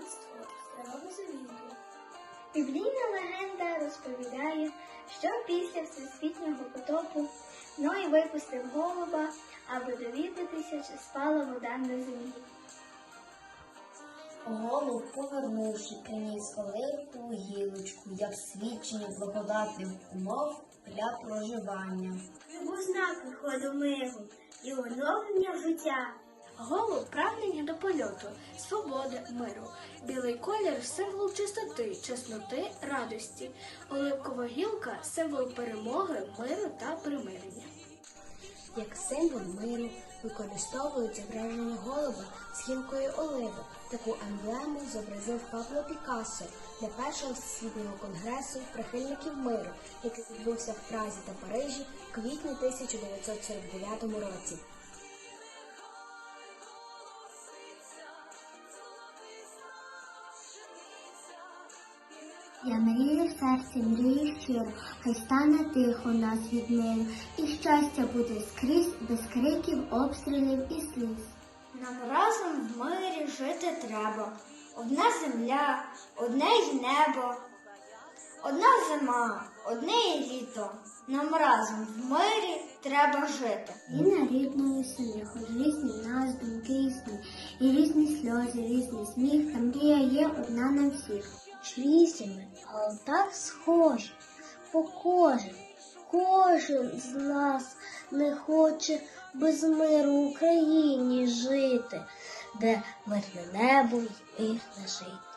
християнство в Старому Біблійна легенда розповідає, що після всесвітнього потопу Ной випустив голуба, аби довідатися, чи спала вода на землі. Голуб, повернувши, приніс оливкову гілочку, як свідчення благодатних умов для проживання. Був знак виходу миру і оновлення життя. Голуб прагнення до польоту, свободи, миру. Білий колір символ чистоти, чесноти, радості. Оливкова гілка символ перемоги, миру та примирення. Як символ миру використовують зображення голуба з гілкою оливи. Таку емблему зобразив Пабло Пікассо для першого всесвітнього конгресу прихильників миру, який відбувся в Празі та Парижі в квітні 1949 році. Я мрію в серці, мрію щиро, хай стане тихо нас від миру, і щастя буде скрізь, без криків, обстрілів і сліз. Нам разом в мирі жити треба. Одна земля, одне й небо, одна зима, одне й літо. Нам разом в мирі треба жити. І на рідної селі, хоч різні нас думки і сни, і різні сльози, різний сміх, та мрія є одна на всіх. Чвісіми, але так схожі, бо кожен, кожен з нас не хоче без миру в Україні жити, де мирне небо й мирне жити.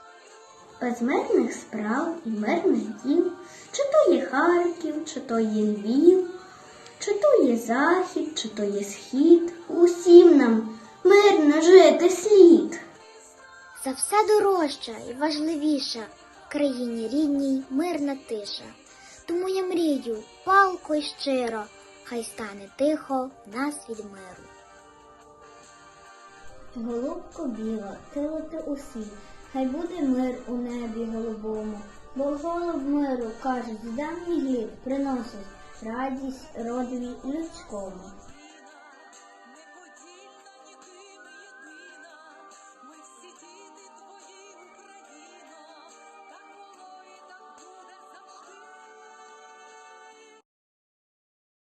Без мирних справ і мирних діл, чи то є Харків, чи то є Львів, чи то є захід, чи то є схід, усім нам мирно жити слід. За все дорожча і важливіша в країні рідній мирна тиша. Тому я мрію палко й щиро, хай стане тихо нас від миру. Голубко біла, килоти усі, хай буде мир у небі голубому, бо голуб миру, кажуть, з давніх літ приносить радість родові людському.